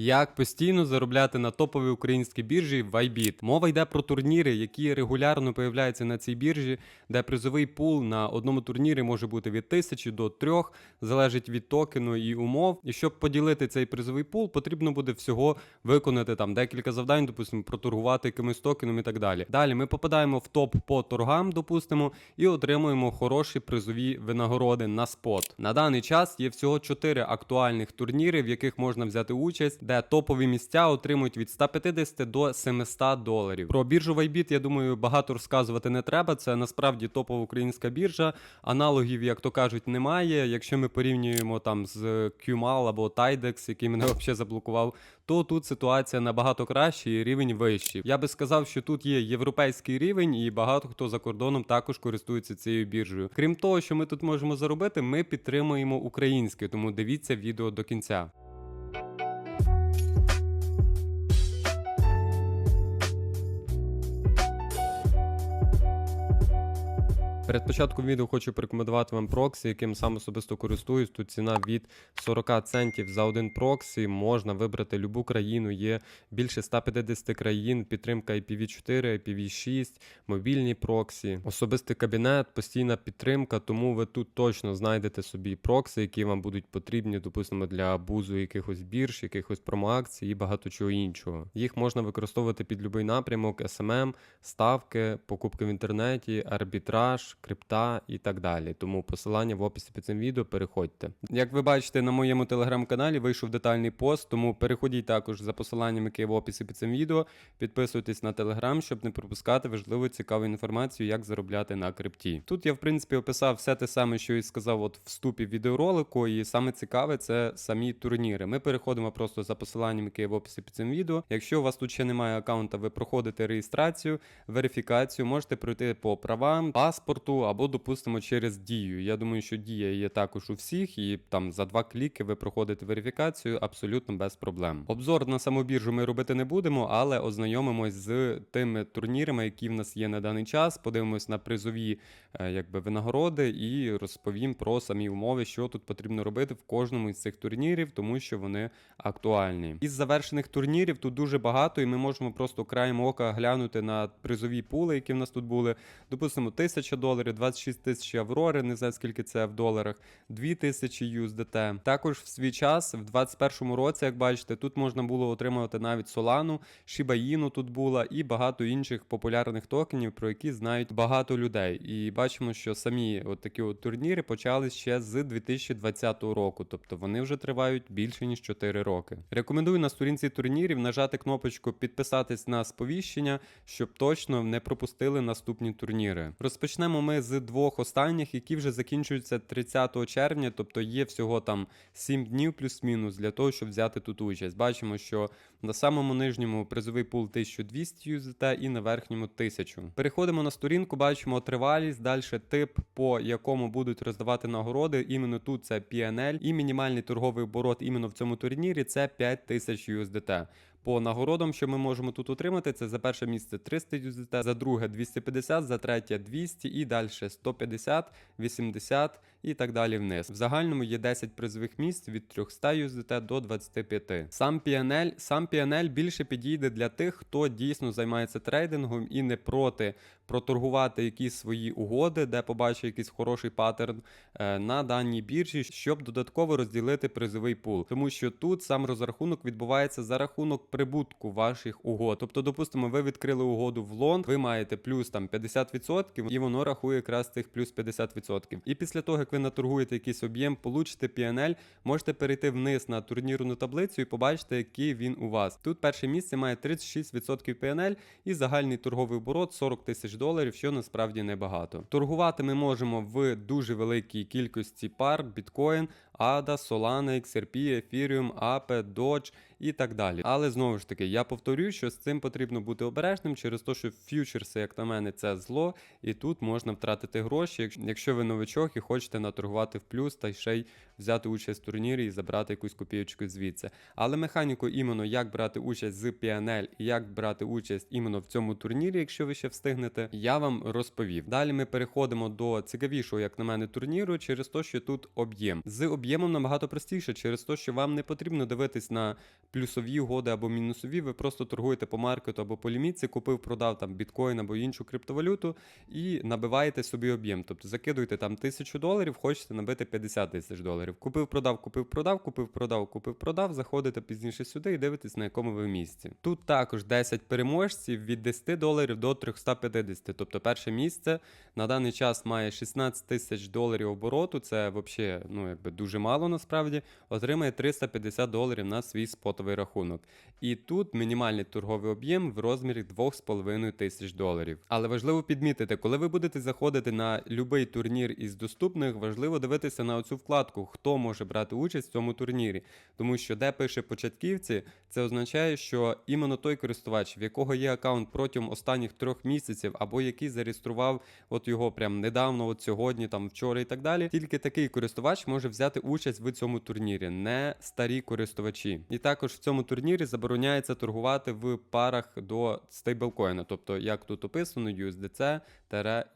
Як постійно заробляти на топовій українській біржі Bybit. Мова йде про турніри, які регулярно появляються на цій біржі, де призовий пул на одному турнірі може бути від 1000 до 3, залежить від токену і умов. І щоб поділити цей призовий пул, потрібно буде всього виконати там декілька завдань, допустимо, проторгувати якимось токеном і так далі. Далі ми попадаємо в топ по торгам, допустимо, і отримуємо хороші призові винагороди на спот. На даний час є всього 4 актуальних турніри, в яких можна взяти участь, де топові місця отримують від 150 до 700 доларів. Про біржу Bybit, я думаю, багато розказувати не треба. Це насправді топова українська біржа. Аналогів, як то кажуть, немає. Якщо ми порівнюємо там з QMAL або Tidex, який мене взагалі заблокував, то тут ситуація набагато краща і рівень вищий. Я би сказав, що тут є європейський рівень, і багато хто за кордоном також користується цією біржею. Крім того, що ми тут можемо заробити, ми підтримуємо українське, тому дивіться відео до кінця. Перед початком відео хочу порекомендувати вам проксі, яким сам особисто користуюсь. Тут ціна від 40 центів за один проксі. Можна вибрати любу країну. Є більше 150 країн, підтримка IPv4, IPv6, мобільні проксі, особистий кабінет, постійна підтримка. Тому ви тут точно знайдете собі прокси, які вам будуть потрібні, допустимо, для бузу якихось бірж, якихось промоакцій і багато чого іншого. Їх можна використовувати під будь-який напрямок, SMM, ставки, покупки в інтернеті, арбітраж крипта і так далі. Тому посилання в описі під цим відео переходьте. Як ви бачите, на моєму телеграм-каналі вийшов детальний пост, тому переходіть також за посиланням, яке в описі під цим відео. Підписуйтесь на телеграм, щоб не пропускати важливу цікаву інформацію, як заробляти на крипті. Тут я в принципі описав все те саме, що і сказав от в вступі відеоролику, і саме цікаве це самі турніри. Ми переходимо просто за посиланням, яке в описі під цим відео. Якщо у вас тут ще немає аккаунта, ви проходите реєстрацію, верифікацію, можете пройти по правам, паспорту або, допустимо, через дію. Я думаю, що дія є також у всіх, і там за два кліки ви проходите верифікацію абсолютно без проблем. Обзор на саму біржу ми робити не будемо, але ознайомимось з тими турнірами, які в нас є на даний час. Подивимось на призові е, якби винагороди і розповім про самі умови, що тут потрібно робити в кожному із цих турнірів, тому що вони актуальні. Із завершених турнірів тут дуже багато, і ми можемо просто краєм ока глянути на призові пули, які в нас тут були. Допустимо, 1000 доларів, 26 тисяч Аврори, не знаю скільки це в доларах, 2000 USDT. Також в свій час, в 2021 році, як бачите, тут можна було отримувати навіть Shiba Inu тут була і багато інших популярних токенів, про які знають багато людей. І бачимо, що самі от такі от турніри почали ще з 2020 року, тобто вони вже тривають більше ніж 4 роки. Рекомендую на сторінці турнірів нажати кнопочку підписатись на сповіщення, щоб точно не пропустили наступні турніри. Розпочнемо ми з двох останніх, які вже закінчуються 30 червня, тобто є всього там 7 днів плюс-мінус для того, щоб взяти тут участь. Бачимо, що на самому нижньому призовий пул 1200 USDT і на верхньому 1000. Переходимо на сторінку, бачимо тривалість, далі тип, по якому будуть роздавати нагороди. Іменно тут це PNL і мінімальний торговий оборот іменно в цьому турнірі це 5000 USDT. По нагородам, що ми можемо тут отримати, це за перше місце 300 USDT, за друге 250, за третє 200 і далі 150, 80 і так далі вниз. В загальному є 10 призових місць від 300 USDT до 25. Сам PNL, сам PNL більше підійде для тих, хто дійсно займається трейдингом і не проти проторгувати якісь свої угоди, де побачить якийсь хороший паттерн е, на даній біржі, щоб додатково розділити призовий пул. Тому що тут сам розрахунок відбувається за рахунок прибутку ваших угод. Тобто, допустимо, ви відкрили угоду в лонг, ви маєте плюс там 50%, і воно рахує якраз цих плюс 50%. І після того, як ви наторгуєте якийсь об'єм, получите PNL, можете перейти вниз на турнірну таблицю і побачите, який він у вас. Тут перше місце має 36% PNL і загальний торговий оборот 40 тисяч доларів, що насправді небагато. Торгувати ми можемо в дуже великій кількості пар, біткоін, ADA, Solana, XRP, Ethereum, Ape, Doge і так далі. Але знову ж таки, я повторюю, що з цим потрібно бути обережним через те, що фьючерси, як на мене, це зло, і тут можна втратити гроші, якщо ви новичок і хочете наторгувати в плюс та ще й взяти участь в турнірі і забрати якусь копійочку звідси. Але механіку іменно як брати участь з PNL і як брати участь іменно в цьому турнірі, якщо ви ще встигнете, я вам розповів. Далі ми переходимо до цікавішого, як на мене, турніру, через те, що тут об'єм. З об'єм об'ємом набагато простіше через те, що вам не потрібно дивитись на плюсові угоди або мінусові. Ви просто торгуєте по маркету або по лімітці, купив, продав там біткоін або іншу криптовалюту і набиваєте собі об'єм. Тобто закидуєте там тисячу доларів, хочете набити 50 тисяч доларів. Купив, продав, купив, продав, купив, продав, купив, продав. Заходите пізніше сюди і дивитесь, на якому ви місці. Тут також 10 переможців від 10 доларів до 350. Тобто перше місце на даний час має 16 тисяч доларів обороту. Це взагалі ну, якби дуже мало насправді. Отримає 350 доларів на свій спотовий рахунок. І тут мінімальний торговий об'єм в розмірі 2,5 тисяч доларів. Але важливо підмітити, коли ви будете заходити на будь-який турнір із доступних, важливо дивитися на оцю вкладку, хто може брати участь в цьому турнірі. Тому що де пише початківці, це означає, що іменно той користувач, в якого є аккаунт протягом останніх трьох місяців, або який зареєстрував от його прям недавно, от сьогодні, там вчора і так далі. Тільки такий користувач може взяти участь в цьому турнірі, не старі користувачі. І також в цьому турнірі забороняється торгувати в парах до стейблкоїна, тобто як тут описано, USDC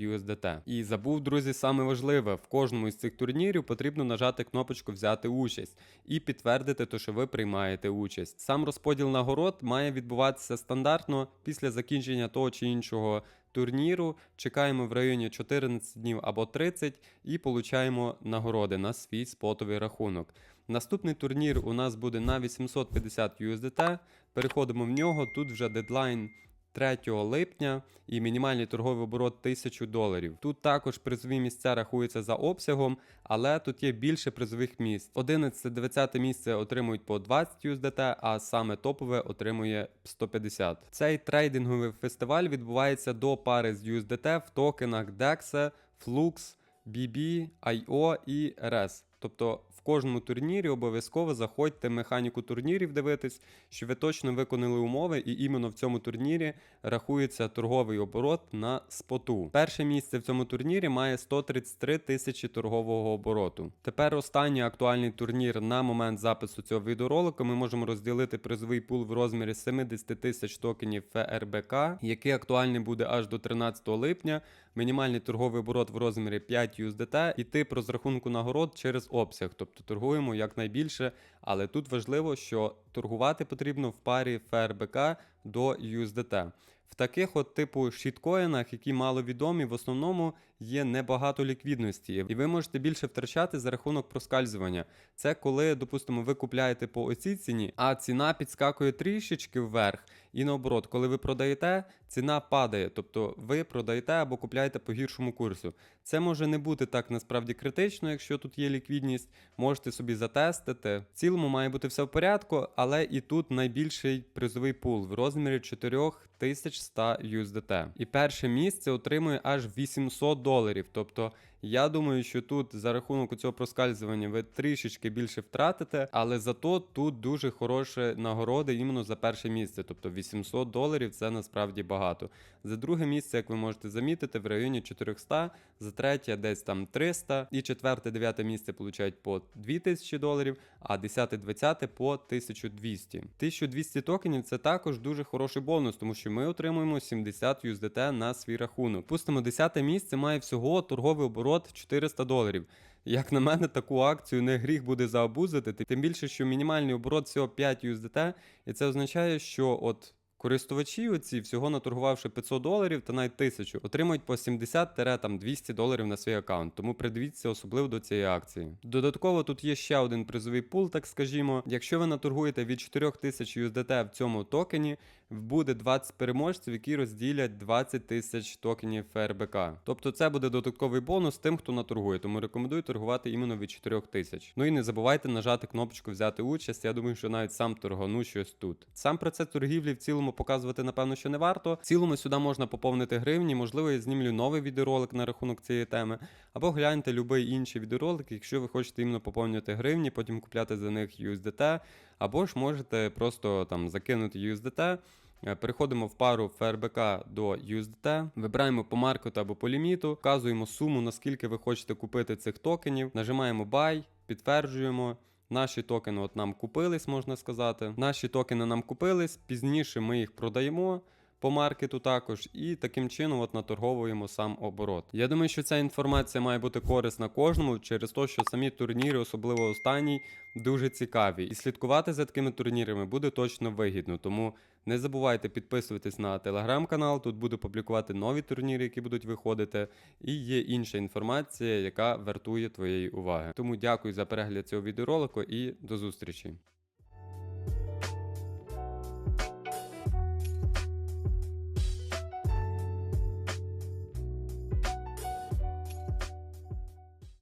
USDT. І забув, друзі, саме важливе: в кожному із цих турнірів потрібно нажати кнопочку Взяти участь і підтвердити, то, що ви приймаєте участь. Сам розподіл нагород має відбуватися стандартно після закінчення того чи іншого. Турніру чекаємо в районі 14 днів або 30 і получаємо нагороди на свій спотовий рахунок. Наступний турнір у нас буде на 850 USDT. Переходимо в нього. Тут вже дедлайн 3 липня і мінімальний торговий оборот 1000 доларів. Тут також призові місця рахуються за обсягом, але тут є більше призових місць. 11-20 місце отримують по 20 USDT, а саме топове отримує 150. Цей трейдинговий фестиваль відбувається до пари з USDT в токенах DEX, Flux, BB, IO і RS. Тобто в кожному турнірі обов'язково заходьте механіку турнірів дивитись, що ви точно виконали умови, і іменно в цьому турнірі рахується торговий оборот на споту. Перше місце в цьому турнірі має 133 тисячі торгового обороту. Тепер останній актуальний турнір на момент запису цього відеоролику ми можемо розділити призовий пул в розмірі 70 тисяч токенів ФРБК, який актуальний буде аж до 13 липня. Мінімальний торговий оборот в розмірі 5 USDT і тип розрахунку нагород через обсяг, тобто торгуємо якнайбільше. Але тут важливо, що торгувати потрібно в парі ФРБК до USDT. В таких от типу щіткоїнах, які маловідомі, в основному є небагато ліквідності, і ви можете більше втрачати за рахунок проскальзування. Це коли, допустимо, ви купляєте по оцій ціні, а ціна підскакує трішечки вверх. І наоборот, коли ви продаєте, ціна падає, тобто ви продаєте або купляєте по гіршому курсу. Це може не бути так насправді критично, якщо тут є ліквідність, можете собі затестити. В цілому має бути все в порядку, але і тут найбільший призовий пул в розмірі 4100 USDT. І перше місце отримує аж 800 доларів. Тобто я думаю, що тут за рахунок цього проскальзування ви трішечки більше втратите, але зато тут дуже хороші нагороди іменно за перше місце. Тобто 800 доларів це насправді багато. За друге місце, як ви можете замітити, в районі 400, за третє десь там 300, і четверте, дев'яте місце получають по 2000 доларів, а 10-20 по 1200. 1200 токенів це також дуже хороший бонус, тому що ми отримуємо 70 USDT на свій рахунок. Пустимо 10 місце має всього торговий оборот оборот 400 доларів. Як на мене, таку акцію не гріх буде заобузити, тим більше, що мінімальний оборот всього 5 USDT, і це означає, що от Користувачі, оці, всього наторгувавши 500 доларів та навіть 1000, отримують по 70-200 доларів на свій аккаунт, тому придивіться особливо до цієї акції. Додатково тут є ще один призовий пул, так скажімо. Якщо ви наторгуєте від 4000 USDT в цьому токені, буде 20 переможців, які розділять 20 тисяч токенів ФРБК. Тобто це буде додатковий бонус тим, хто наторгує, тому рекомендую торгувати іменно від 4000. Ну і не забувайте нажати кнопочку взяти участь. Я думаю, що навіть сам торгану щось тут. Сам процес торгівлі в цілому цілому показувати, напевно, що не варто. В цілому сюди можна поповнити гривні, можливо, я знімлю новий відеоролик на рахунок цієї теми. Або гляньте будь-який інший відеоролик, якщо ви хочете іменно поповнювати гривні, потім купляти за них USDT, або ж можете просто там закинути USDT. Е, переходимо в пару ФРБК до USDT, вибираємо по маркету або по ліміту, вказуємо суму, наскільки ви хочете купити цих токенів, нажимаємо Buy, підтверджуємо. Наші токени от нам купились, можна сказати. Наші токени нам купились, пізніше ми їх продаємо. По маркету також, і таким чином от наторговуємо сам оборот. Я думаю, що ця інформація має бути корисна кожному через те, що самі турніри, особливо останній, дуже цікаві. І слідкувати за такими турнірами буде точно вигідно. Тому не забувайте підписуватись на телеграм-канал. Тут буду публікувати нові турніри, які будуть виходити. І є інша інформація, яка вартує твоєї уваги. Тому дякую за перегляд цього відеоролику і до зустрічі.